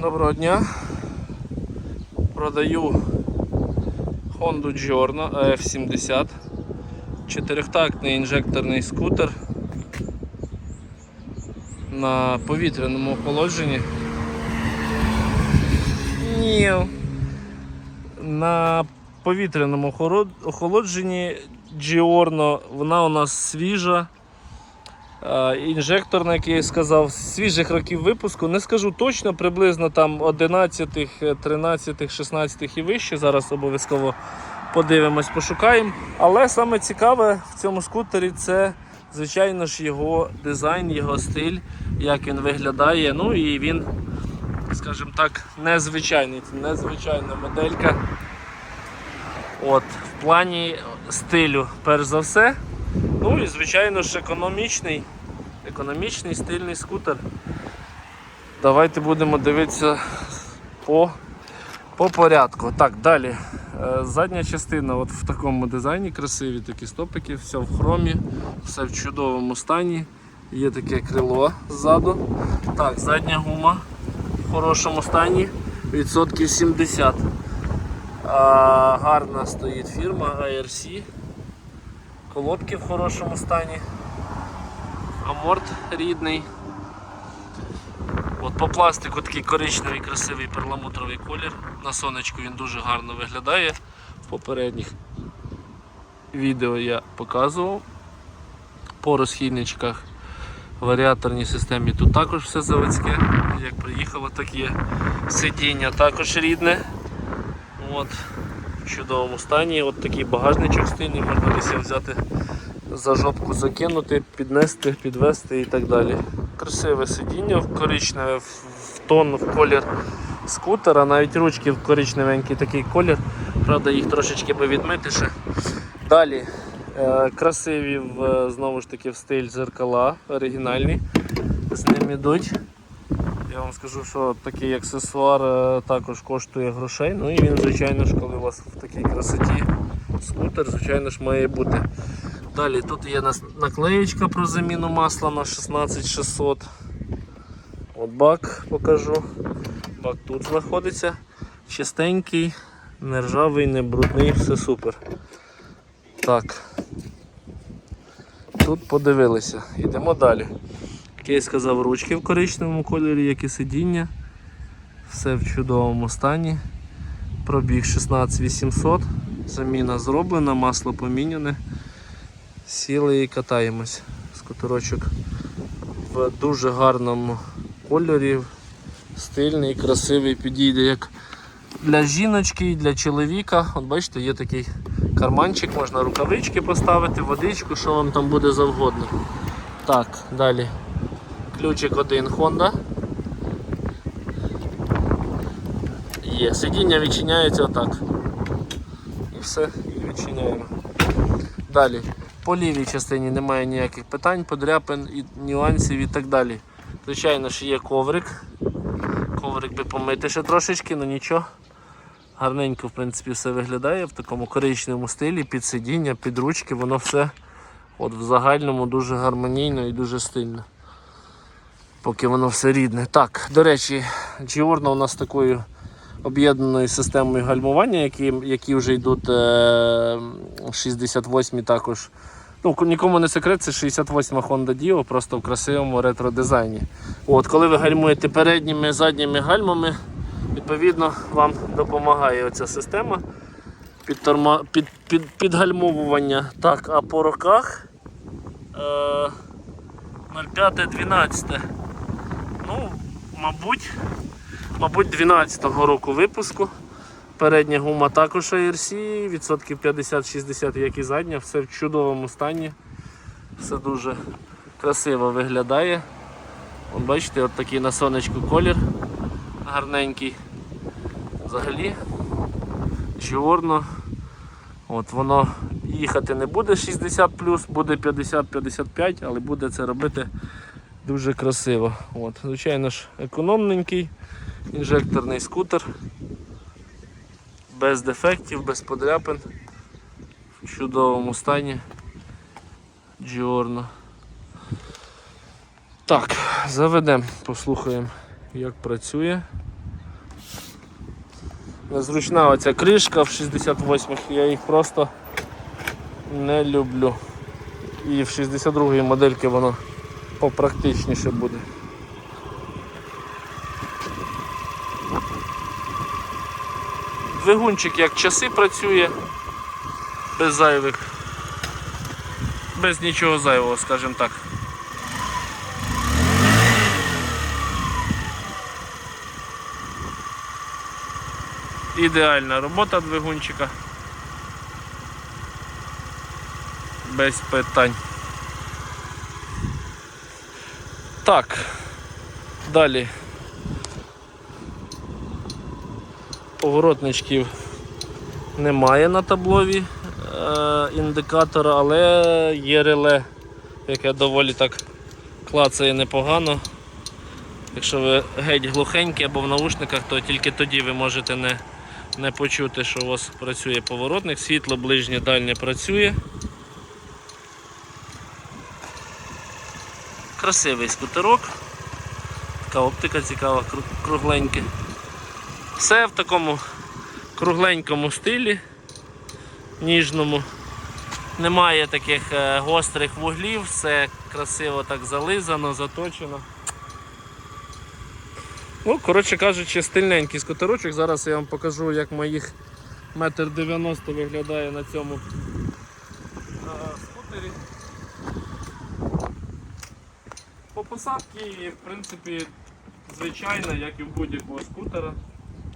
Доброго дня. Продаю Honda Giorno AF70. Чотирьохтактний інжекторний скутер на повітряному охолодженні. Ні. На повітряному охолодженні Giorno, вона у нас свіжа. Е, Інжекторна, як я і сказав, з свіжих років випуску. Не скажу точно, приблизно там 11, 13, 16 і вище. Зараз обов'язково подивимось, пошукаємо. Але саме цікаве в цьому скутері це, звичайно ж, його дизайн, його стиль, як він виглядає. Ну і він, скажімо так, незвичайний. Незвичайна моделька. От, в плані стилю, перш за все. Ну і звичайно ж економічний, економічний стильний скутер. Давайте будемо дивитися по, по порядку. Так, далі. Е, Задня частина от в такому дизайні, красиві такі стопики, все в хромі, все в чудовому стані. Є таке крило ззаду. Так, задня гума в хорошому стані, відсотків 70. А, гарна стоїть фірма ARC. Колодки в хорошому стані. Аморт рідний. От по пластику такий коричневий красивий перламутровий колір. На сонечку він дуже гарно виглядає. В попередніх відео я показував. По розхідничках варіаторній системі тут також все заводське. Як приїхало, так є. Сидіння також рідне. От, в чудовому стані. От такий багажничок стильний, можна десь взяти за жопку закинути, піднести, підвести і так далі. Красиве сидіння, в коричневе, в тон, в колір скутера, навіть ручки в коричневенький такий колір. Правда, їх трошечки би відмити ще. Далі е, красиві в, е, знову ж таки в стиль зеркала, оригінальні. З ним ідуть. Я вам скажу, що такий аксесуар е, також коштує грошей. Ну і він, звичайно ж, коли у вас в такій красоті скутер, звичайно ж, має бути. Далі тут є наклеєчка про заміну масла на 16600. От бак покажу. Бак тут знаходиться. Чистенький, не ржавий, не брудний, все супер. Так. Тут подивилися. Йдемо далі. Як я сказав, ручки в коричневому кольорі, як і сидіння. Все в чудовому стані. Пробіг 16800. Заміна зроблена, масло поміняне. Сіли і катаємось. Скутерочок в дуже гарному кольорі. Стильний, красивий, підійде як для жіночки і для чоловіка. От бачите, є такий карманчик, можна рукавички поставити, водичку, що вам там буде завгодно. Так, далі. Ключик один Honda. Є. Сидіння відчиняється отак. І все, і відчиняємо. Далі. По лівій частині немає ніяких питань, подряпин, і нюансів і так далі. Звичайно ж є коврик. Коврик би помити ще трошечки, але нічого. Гарненько в принципі все виглядає в такому коричневому стилі, під сидіння, під ручки, воно все от в загальному дуже гармонійно і дуже стильно. Поки воно все рідне. Так, до речі, Giorno у нас такою об'єднаною системою гальмування, які, які вже йдуть е, 68 також. Ну, нікому не секрет, це 68 Honda Dio, просто в красивому ретро-дизайні. От, коли ви гальмуєте передніми задніми гальмами, відповідно вам допомагає оця система підторма, під, під, підгальмовування. Так, а по роках е, 05-12. Ну, мабуть, мабуть, 12-го року випуску. Передня гума також ARC, відсотків 50-60, як і задня, все в чудовому стані. Все дуже красиво виглядає. От бачите, от такий на сонечку колір гарненький. Взагалі чорно. От воно їхати не буде 60 буде 50-55, але буде це робити дуже красиво. От, Звичайно ж, економненький інжекторний скутер. Без дефектів, без подряпин. В чудовому стані. Giorno. Так, заведемо, послухаємо, як працює. Незручна оця кришка в 68-х, я їх просто не люблю. І в 62-й модельки воно попрактичніше буде. Двигунчик як часи працює, без зайвих, без нічого зайвого, скажімо так. Ідеальна робота двигунчика. Без питань. Так, далі. Поворотничків немає на таблові е, індикатора, але є реле, яке доволі так клацає непогано. Якщо ви геть глухенькі або в наушниках, то тільки тоді ви можете не, не почути, що у вас працює поворотник. Світло ближнє дальнє працює. Красивий скутерок. Така оптика цікава, кругленька. Все в такому кругленькому стилі, ніжному. Немає таких е, гострих вуглів, все красиво так зализано, заточено. Ну, коротше кажучи, стильненький скутерочок. Зараз я вам покажу, як моїх метр дев'яносто виглядає на цьому е, скутері. По посадці, в принципі, звичайно, як і в будь-якого скутера.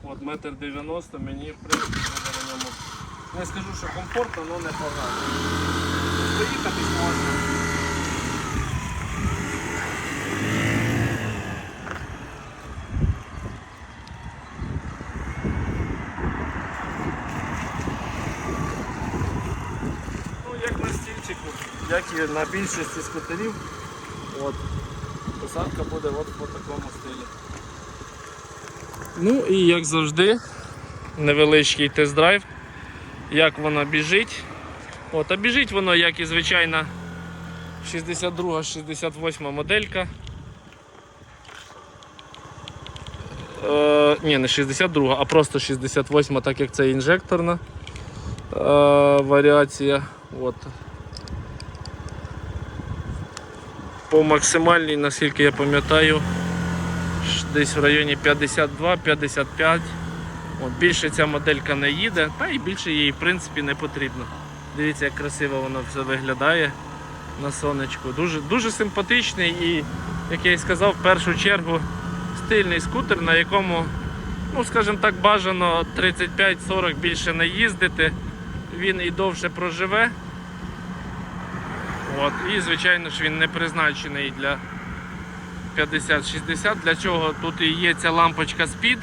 От метр дев'яносто мені в принципі на ньому. Не скажу, що комфортно, але не погано. Поїхатись можна. Ну, як на стільчику, як і на більшості скутерів, от, посадка буде от по такому стилі. Ну і як завжди, невеличкий тест-драйв, як вона біжить. От, а біжить воно, як і звичайна 62-68 моделька. Е, ні, не 62, а просто 68, так як це інжекторна е, варіація. От. По максимальній, наскільки я пам'ятаю, десь в районі 52-55. От, Більше ця моделька не їде, та і більше їй в принципі не потрібно. Дивіться, як красиво воно все виглядає на сонечку. Дуже, дуже симпатичний і, як я і сказав, в першу чергу стильний скутер, на якому, ну скажімо так, бажано 35-40 більше не їздити. Він і довше проживе. От, і звичайно ж він не призначений для 50-60. Для чого тут і є ця лампочка спід.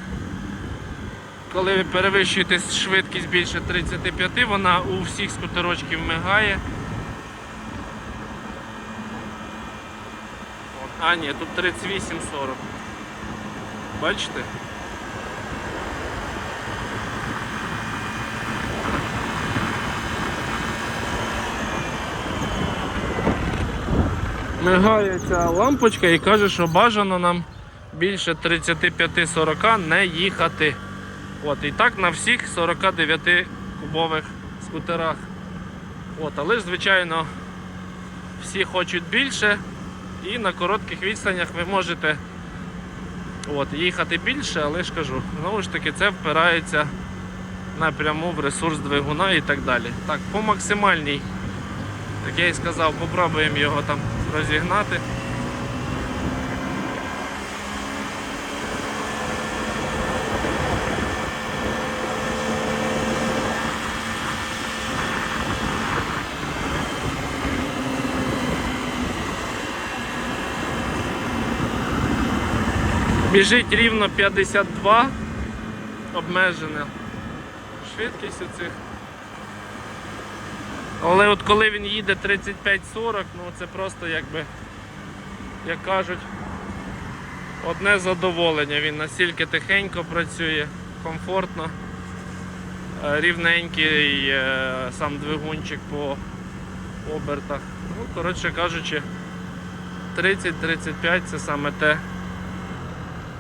Коли ви перевищуєте швидкість більше 35, вона у всіх скутерочків мигає. А ні, тут 38-40. Бачите? Мигає ця лампочка і каже, що бажано нам більше 35-40 не їхати. От, і так на всіх 49 кубових скутерах. От, але ж, звичайно, всі хочуть більше, і на коротких відстанях ви можете от, їхати більше, але ж кажу, знову ж таки, це впирається напряму в ресурс двигуна і так далі. Так, по максимальній, як я і сказав, попробуємо його там розігнати. Біжить рівно 52, обмежена швидкість у цих. Але от коли він їде 35-40, ну це просто якби, як кажуть, одне задоволення. Він настільки тихенько працює, комфортно, е, рівненький е, сам двигунчик по обертах. Ну, коротше кажучи, 30-35 це саме те,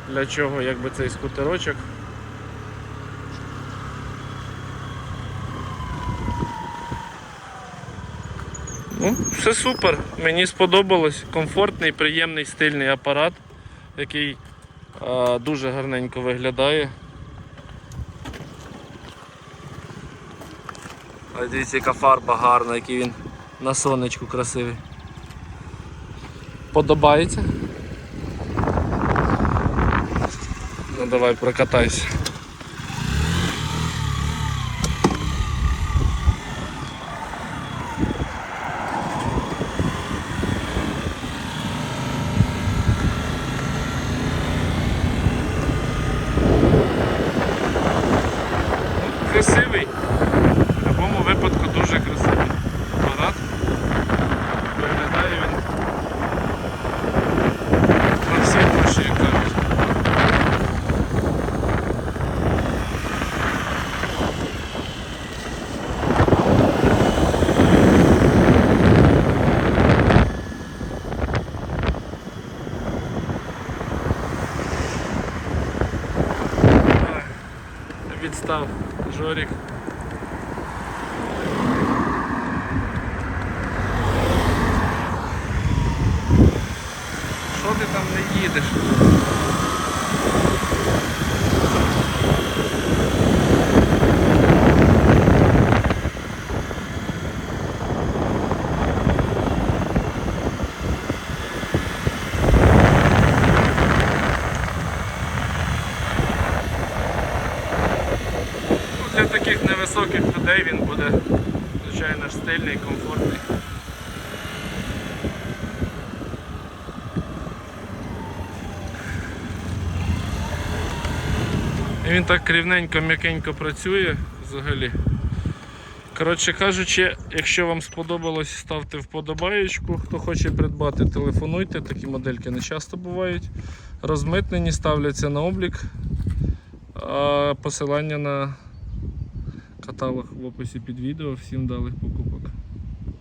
для чого якби цей скутерочок. Ну, все супер. Мені сподобалось. Комфортний, приємний, стильний апарат, який а, дуже гарненько виглядає. А дивіться, яка фарба гарна, який він на сонечку красивий. Подобається? Ну давай прокатайся. Красивий. В будь-якому випадку дуже красивий апарат. Виглядає він на всі гроші, як кажуть. Ой, Відстав Жорік. Що ти там не їдеш? Ну, Для таких невисоких людей він буде, звичайно стильний, комфортний. І він так рівненько, м'якенько працює взагалі. Коротше кажучи, якщо вам сподобалось, ставте вподобаєчку. Хто хоче придбати, телефонуйте, такі модельки не часто бувають. Розмитнені ставляться на облік. А посилання на каталог в описі під відео. Всім далих покупок.